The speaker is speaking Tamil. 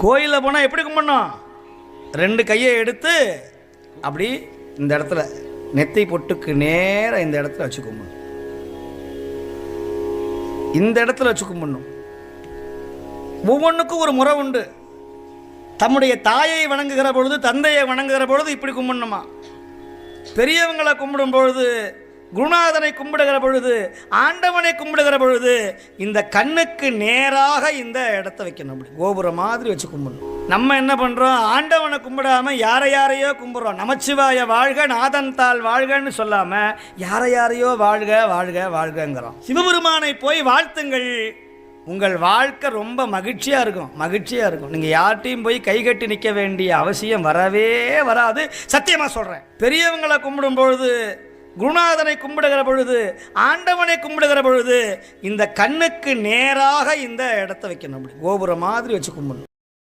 கோயிலில் போனால் எப்படி கும்பிடணும்? ரெண்டு கையை எடுத்து அப்படி இந்த இடத்துல நெத்தை பொட்டுக்கு நேராக இந்த இடத்துல வச்சு கும்பிடணும். இந்த இடத்துல வச்சு கும்பிடணும். ஒவ்வொன்றுக்கும் ஒரு முறை உண்டு. தம்முடைய தாயை வணங்குகிற பொழுது தந்தையை வணங்குகிற பொழுது இப்படி கும்பிடணுமா? பெரியவங்களை கும்பிடும் பொழுது குருநாதனை கும்பிடுகிற பொழுது ஆண்டவனை கும்பிடுகிற பொழுது இந்த கண்ணுக்கு நேராக இந்த இடத்த வைக்கணும் அப்படி. கோபுரம் மாதிரி வச்சு கும்பிடணும். நம்ம என்ன பண்ணுறோம் ஆண்டவனை கும்பிடாம யாரை யாரையோ கும்பிட்றோம். நமச்சிவாய வாழ்க நாதன் தாள் வாழ்கன்னு சொல்லாமல் யாரை யாரையோ வாழ்க வாழ்க வாழ்கங்கிறோம். சிவபெருமானை போய் வாழ்த்துங்கள். உங்கள் வாழ்க்கை ரொம்ப மகிழ்ச்சியாக இருக்கும். மகிழ்ச்சியாக இருக்கும். நீங்கள் யார்கிட்டையும் போய் கை கட்டி நிற்க வேண்டிய அவசியம் வரவே வராது. சத்தியமாக சொல்கிறேன் பெரியவங்களை கும்பிடும் பொழுது குருநாதனை கும்பிடுகிற பொழுது ஆண்டவனை கும்பிடுகிற பொழுது இந்த கண்ணுக்கு நேராக இந்த இடத்த வைக்கணும் அப்படி. கோபுரம் மாதிரி வச்சு கும்பிடணும்.